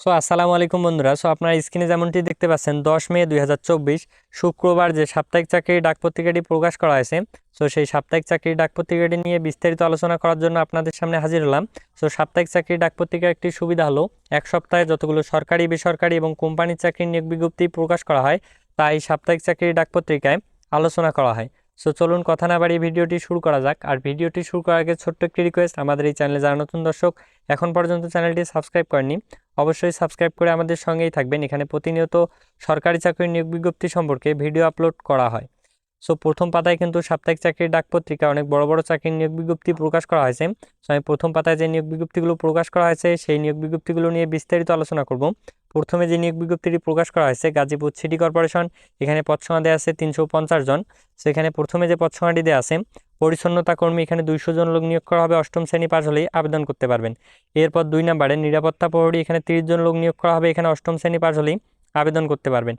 So, আসসালামু আলাইকুম বন্ধুরা। সো, আপনারা স্ক্রিনে যেমনটি দেখতে পাচ্ছেন, দশ মে দুই হাজার চব্বিশ শুক্রবার যে সাপ্তাহিক চাকরির ডাক পত্রিকাটি প্রকাশ করা হয়েছে, সো, সেই সাপ্তাহিক চাকরির ডাক পত্রিকাটি নিয়ে বিস্তারিত আলোচনা করার জন্য আপনাদের সামনে হাজির হলাম। সো, সাপ্তাহিক চাকরির ডাক পত্রিকার একটি সুবিধা হলো, এক সপ্তাহে যতগুলো সরকারি, বেসরকারি এবং কোম্পানির চাকরির নিয়োগ বিজ্ঞপ্তি প্রকাশ করা হয়, তাই সাপ্তাহিক চাকরির ডাক পত্রিকায় আলোচনা করা হয়। সো চলুন কথা না বাড়িয়ে ভিডিওটি শুরু করা যাক। আর ভিডিওটি শুরু করার আগে ছোট্ট একটি রিকোয়েস্ট আমাদের এই চ্যানেলে যারা নতুন দর্শক, এখন পর্যন্ত চ্যানেলটি সাবস্ক্রাইব করেনি অবশ্যই সাবস্ক্রাইব করে আমাদের সঙ্গেই থাকবেন। এখানে প্রতিনিয়ত সরকারি চাকরির নিয়োগ বিজ্ঞপ্তি সম্পর্কে ভিডিও আপলোড করা হয়। সো প্রথম পাতায় কিন্তু সাপ্তাহিক চাকরির ডাক পত্রিকা, অনেক বড় বড় চাকরির নিয়োগ বিজ্ঞপ্তি প্রকাশ করা হয়েছে। সো আমি প্রথম পাতায় যে নিয়োগ বিজ্ঞপ্তিগুলো প্রকাশ করা হয়েছে, সেই নিয়োগ বিজ্ঞপ্তিগুলো নিয়ে বিস্তারিত আলোচনা করব। প্রথমে যে নিয়োগ বিজ্ঞপ্তিটি প্রকাশ করা হয়েছে, গাজীপুর সিটি কর্পোরেশন, এখানে পদসংখ্যা দেওয়া আছে তিনশো পঞ্চাশ জন। সেখানে প্রথমে যে পদসংখ্যাটি দেওয়া আছে, পরিচ্ছন্নতা কর্মী, এখানে দুইশো জন লোক নিয়োগ করা হবে, অষ্টম শ্রেণি পাশ হলেই আবেদন করতে পারবেন। এরপর দুই নম্বরে নিরাপত্তা প্রহরী, এখানে তিরিশ জন লোক নিয়োগ করা হবে, এখানে অষ্টম শ্রেণি পাশ হলেই আবেদন করতে পারবেন।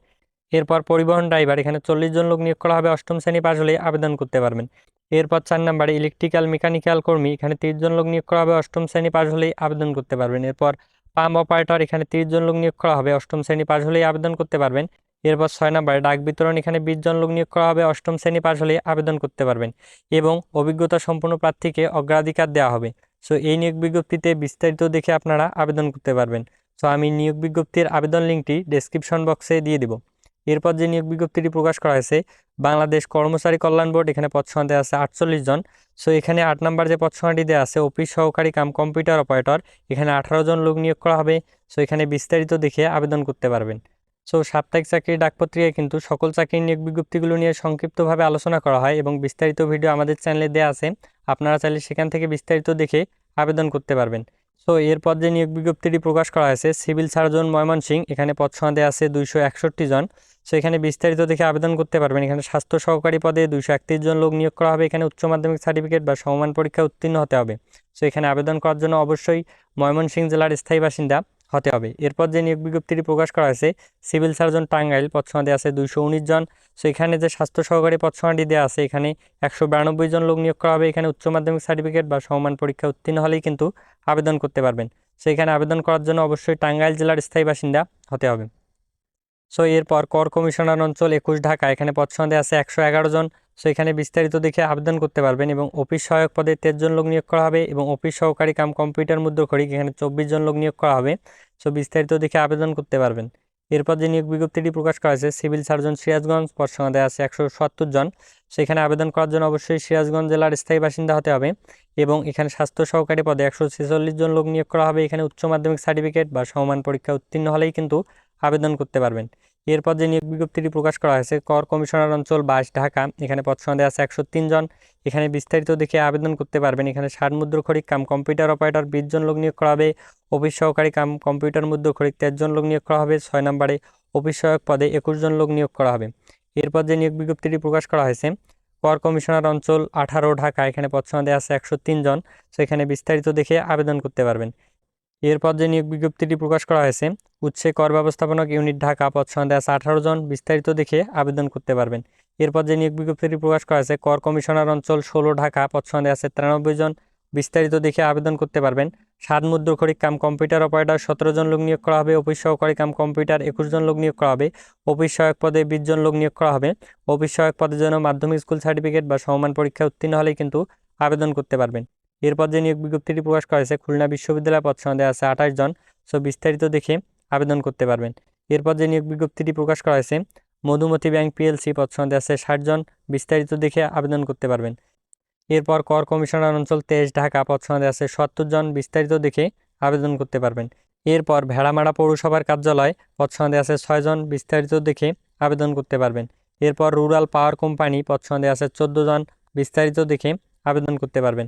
এরপর পরিবহন ড্রাইভার, এখানে চল্লিশ জন লোক নিয়োগ করা হবে, অষ্টম শ্রেণি পাশ হলে আবেদন করতে পারবেন। এরপর চার নাম্বারে ইলেকট্রিক্যাল মেকানিক্যাল কর্মী, এখানে তিরিশ জন লোক নিয়োগ করা হবে, অষ্টম শ্রেণি পাশ হলেই আবেদন করতে পারবেন। এরপর পাম্প অপারেটর, এখানে তিরিশ জন লোক নিয়োগ করা হবে, অষ্টম শ্রেণি পাশ হলেই আবেদন করতে পারবেন। এরপর ছয় নম্বরে ডাক বিতরণ, এখানে বিশ জন লোক নিয়োগ করা হবে, অষ্টম শ্রেণি পাশ হলেই আবেদন করতে পারবেন এবং অভিজ্ঞতা সম্পন্ন প্রার্থীকে অগ্রাধিকার দেওয়া হবে। সো, এই নিয়োগ বিজ্ঞপ্তিতে বিস্তারিত দেখে আপনারা আবেদন করতে পারবেন। সো, আমি নিয়োগ বিজ্ঞপ্তির আবেদন লিঙ্কটি ডেসক্রিপশন বক্সে দিয়ে দিব। এরপর যে নিয়োগ বিজ্ঞপ্তিটি প্রকাশ করা হয়েছে, বাংলাদেশ কর্মচারী কল্যাণ বোর্ড এখানে পদসংখ্যা দেওয়া আছে আটচল্লিশ জন। সো এখানে আট নম্বর যে পদসংখ্যাটি দেওয়া আছে, অফিস সহকারী কাম কম্পিউটার অপারেটর, এখানে আঠারো জন লোক নিয়োগ করা হবে। সো এখানে বিস্তারিত দেখে আবেদন করতে পারবেন। সো সাপ্তাহিক চাকরির ডাকপত্রিকায় কিন্তু সকল চাকরির নিয়োগ বিজ্ঞপ্তিগুলো নিয়ে সংক্ষিপ্তভাবে আলোচনা করা হয় এবং বিস্তারিত ভিডিও আমাদের চ্যানেলে দেওয়া আছে। আপনারা চাইলে সেখান থেকে বিস্তারিত দেখে আবেদন করতে পারবেন। সো এরপর যে নিয়োগ বিজ্ঞপ্তিটি প্রকাশ করা হয়েছে, সিভিল সার্জন ময়মনসিং, এখানে পদ সংখ্যা আছে দুইশো একষট্টি জন। সো এখানে বিস্তারিত দেখে আবেদন করতে পারবেন। এখানে স্বাস্থ্য সহকারী পদে দুইশো একত্রিশ জন লোক নিয়োগ করা হবে। এখানে উচ্চ মাধ্যমিক সার্টিফিকেট বা সমমান পরীক্ষা উত্তীর্ণ হতে হবে। সো এখানে আবেদন করার জন্য অবশ্যই ময়মনসিংহ জেলার স্থায়ী বাসিন্দা হতে হবে। এরপর যে নিয়োগ বিজ্ঞপ্তিটি প্রকাশ করা হয়েছে, সিভিল সার্জন টাঙ্গাইল পদসংখ্যা আছে দুইশো উনিশ জন। সো এখানে যে স্বাস্থ্য সহকারী পদসংখ্যাটি দেওয়া আছে, এখানে একশো বিরানব্বই জন লোক নিয়োগ করা হবে। এখানে উচ্চ মাধ্যমিক সার্টিফিকেট বা সমমান পরীক্ষা উত্তীর্ণ হলেই কিন্তু আবেদন করতে পারবেন। সো এখানে আবেদন করার জন্য অবশ্যই টাঙ্গাইল জেলার স্থায়ী বাসিন্দা হতে হবে। সো এরপর কর কমিশনার অঞ্চল একুশ ঢাকা, এখানে পদসংখ্যা আছে একশো এগারো জন। সো এখানে বিস্তারিত দেখে আবেদন করতে পারবেন এবং অফিস সহায়ক পদে তেইশ জন লোক নিয়োগ করা হবে এবং অফিস সহকারী কাম কম্পিউটার মুদ্রখরিক এখানে চব্বিশ জন লোক নিয়োগ করা হবে। সো বিস্তারিত দেখে আবেদন করতে পারবেন। এরপর যে নিয়োগ বিজ্ঞপ্তিটি প্রকাশ করা হয়েছে, সিভিল সার্জন সিরাজগঞ্জ পদ সংখ্যা আছে একশো সত্তর জন। সেখানে আবেদন করার জন্য অবশ্যই সিরাজগঞ্জ জেলার স্থায়ী বাসিন্দা হতে হবে এবং এখানে স্বাস্থ্য সহকারী পদে একশো ছেচল্লিশ জন লোক নিয়োগ করা হবে। এখানে উচ্চ মাধ্যমিক সার্টিফিকেট বা সমমান পরীক্ষা উত্তীর্ণ হলেই কিন্তু আবেদন করতে পারবেন। এরপর যে নিয়োগ বিজ্ঞপ্তিটি প্রকাশ করা হয়েছে, কর কমিশনার অঞ্চল বাইশ, ঢাকা। এখানে পদ সংখ্যা আছে একশো জন। এখানে বিস্তারিত দেখে আবেদন করতে পারবেন। এখানে ষাট মুদ্রখরিক কাম কম্পিউটার অপারেটর বিশ জন লোক নিয়োগ করা হবে। অফিস সহকারী কাম কম্পিউটার মুদ্রখরিক তেইশ জন লোক নিয়োগ করা হবে। ছয় নম্বরে অফিস সহায়ক পদে একুশ জন লোক নিয়োগ করা হবে। এরপর যে নিয়োগ বিজ্ঞপ্তিটি প্রকাশ করা হয়েছে, কর কমিশনার অঞ্চল আঠারো, ঢাকা। এখানে পদ সংখ্যা আছে একশো জন। সেখানে বিস্তারিত দেখে আবেদন করতে পারবেন। এরপর যে নিয়োগ বিজ্ঞপ্তিটি প্রকাশ করা হয়েছে উচ্ছে কর ব্যবস্থাপনক ইউনিট ঢাকা পদ সংখ্যা আছে আঠারো জন, বিস্তারিত দেখে আবেদন করতে পারবেন। এরপর যে নিয়োগ বিজ্ঞপ্তিটি প্রকাশ করা হয়েছে, কর কমিশনার অঞ্চল ষোলো, ঢাকা পদ সংখ্যা আছে তিরানব্বই জন, বিস্তারিত দেখে আবেদন করতে পারবেন। সাত মুদ্রখরিক কাম কম্পিউটার অপারেটর, সতেরো জন লোক নিয়োগ করা হবে, অফিস সহকারী কাম কম্পিউটার একুশ জন লোক নিয়োগ করা হবে, অফিস সহায়ক পদে বিশ জন লোক নিয়োগ করা হবে। অফিস সহায়ক পদের জন্য মাধ্যমিক স্কুল সার্টিফিকেট বা সমমান পরীক্ষা উত্তীর্ণ হলেই কিন্তু আবেদন করতে পারবেন। এরপর যে নিয়োগ বিজ্ঞপ্তিটি প্রকাশ করা হয়েছে খুলনা বিশ্ববিদ্যালয় পদ সংখ্যা আছে আঠাশ জন। সো বিস্তারিত দেখে আবেদন করতে পারবেন। এরপর যে নিয়োগ বিজ্ঞপ্তিটি প্রকাশ করা হয়েছে মধুমতি ব্যাংক পিএলসি পদ সংখ্যা আছে ষাট জন। বিস্তারিত দেখে আবেদন করতে পারবেন। এরপর কর কমিশনার অঞ্চল তেইশ, ঢাকা পদ সংখ্যা আছে সত্তর জন। বিস্তারিত দেখে আবেদন করতে পারবেন। এরপর ভেড়ামারা পৌরসভার কার্যালয় পদ সংখ্যা আছে ছয়জন বিস্তারিত দেখে আবেদন করতে পারবেন। এরপর রুরাল পাওয়ার কোম্পানি পদ সংখ্যা আছে চোদ্দ জন। বিস্তারিত দেখে আবেদন করতে পারবেন।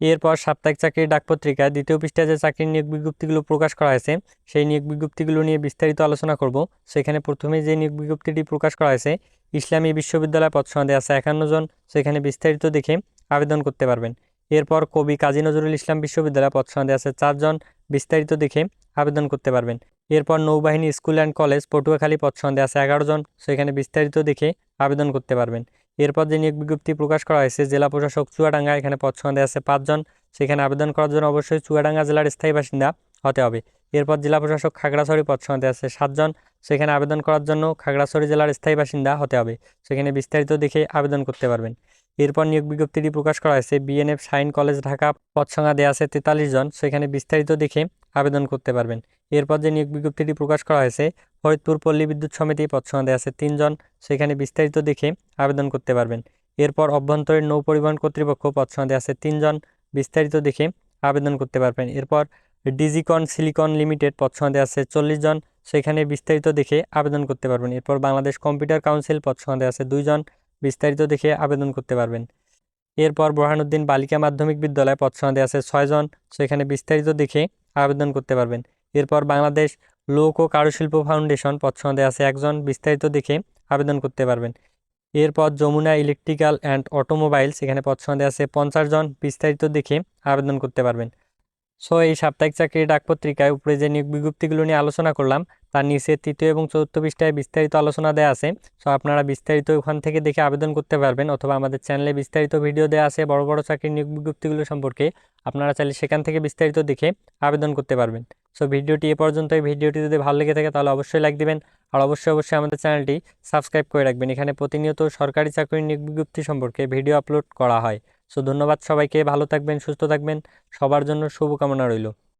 এরপর সাপ্তাহিক চাকরির ডাকপত্রিকায় দ্বিতীয় পৃষ্ঠায় যে চাকরির নিয়োগ বিজ্ঞপ্তিগুলো প্রকাশ করা হয়েছে, সেই নিয়োগ বিজ্ঞপ্তিগুলো নিয়ে বিস্তারিত আলোচনা করব। সেখানে প্রথমে যে নিয়োগ বিজ্ঞপ্তিটি প্রকাশ করা হয়েছে, ইসলামী বিশ্ববিদ্যালয় পদসংখ্যা আছে একান্ন জন। সেখানে বিস্তারিত দেখে আবেদন করতে পারবেন। এরপর কবি কাজী নজরুল ইসলাম বিশ্ববিদ্যালয় পদসংখ্যা আছে চারজন বিস্তারিত দেখে আবেদন করতে পারবেন। এরপর নৌবাহিনী স্কুল অ্যান্ড কলেজ পটুয়াখালী পদসংখ্যা আছে এগারো জন। সেখানে বিস্তারিত দেখে আবেদন করতে পারবেন। এরপর যে নিয়োগ বিজ্ঞপ্তি প্রকাশ করা হয়েছে, জেলা প্রশাসক চুয়াডাঙ্গা এখানে পদ সংখ্যা আছে পাঁচজন। সেখানে আবেদন করার জন্য অবশ্যই চুয়াডাঙ্গা জেলার স্থায়ী বাসিন্দা হতে হবে। এরপর জেলা প্রশাসক খাগড়াছড়ি পদ সংখ্যা আছে সাতজন। সেখানে আবেদন করার জন্য খাগড়াছড়ি জেলার স্থায়ী বাসিন্দা হতে হবে। সেখানে বিস্তারিত দেখে আবেদন করতে পারবেন। এরপর নিয়োগ বিজ্ঞপ্তিটি প্রকাশ করা হয়েছে, বিএনএফ সাইন কলেজ ঢাকা পদ সংখ্যা দেওয়া আছে তেতাল্লিশ জন। সেখানে বিস্তারিত দেখে আবেদন করতে পারবেন। এরপর যে নিয়োগ বিজ্ঞপ্তিটি প্রকাশ করা হয়েছে, ফরিদপুর পল্লী বিদ্যুৎ সমিতি পদ সংখ্যা দেওয়া আছে তিনজন, সেখানে বিস্তারিত দেখে আবেদন করতে পারবেন। এরপর অভ্যন্তরীণ নৌ পরিবহন কর্তৃপক্ষ পদ সংখ্যা দেওয়া আছে তিনজন, বিস্তারিত দেখে আবেদন করতে পারবেন। এরপর ডিজিকন সিলিকন লিমিটেড পদ সংখ্যা দেওয়া আছে চল্লিশ জন সেখানে বিস্তারিত দেখে আবেদন করতে পারবেন। এরপর বাংলাদেশ কম্পিউটার কাউন্সিল পদ সংখ্যা দেওয়া আছে দুইজন, বিস্তারিত দেখে আবেদন করতে পারবেন। এরপর বোরহানুদ্দিন বালিকা মাধ্যমিক বিদ্যালয় পদ আছে ছয়জন। সেখানে বিস্তারিত দেখে আবেদন করতে পারবেন। এরপর বাংলাদেশ লোক ও কারুশিল্প ফাউন্ডেশন পদ আছে একজন। বিস্তারিত দেখে আবেদন করতে পারবেন। এরপর যমুনা ইলেকট্রিক্যাল অ্যান্ড অটোমোবাইলস এখানে পদ আছে পঞ্চাশ জন। বিস্তারিত দেখে আবেদন করতে পারবেন। সো, এই সাপ্তাহিক চাকরির ডাকপত্রিকায় উপরে যে নিয়োগ বিজ্ঞপ্তিগুলো নিয়ে আলোচনা করলাম তার নিচে তৃতীয় এবং চতুর্থ পৃষ্ঠায় বিস্তারিত আলোচনা দেওয়া আছে। সো আপনারা বিস্তারিত ওখান থেকে দেখে আবেদন করতে পারবেন অথবা আমাদের চ্যানেলে বিস্তারিত ভিডিও দেওয়া আছে বড় বড় চাকরির নিয়োগ বিজ্ঞপ্তিগুলো সম্পর্কে। আপনারা চাইলে সেখান থেকে বিস্তারিত দেখে আবেদন করতে পারবেন। সো ভিডিওটি এ পর্যন্ত এই ভিডিওটি যদি ভালো লেগে থাকে তাহলে অবশ্যই লাইক দিবেন আর অবশ্যই অবশ্যই আমাদের চ্যানেলটি সাবস্ক্রাইব করে রাখবেন। এখানে প্রতিনিয়ত সরকারি চাকরির নিয়োগ বিজ্ঞপ্তি সম্পর্কে ভিডিও আপলোড করা হয়। সো ধন্যবাদ সবাইকে। ভালো থাকবেন, সুস্থ থাকবেন। সবার জন্য শুভকামনা রইল।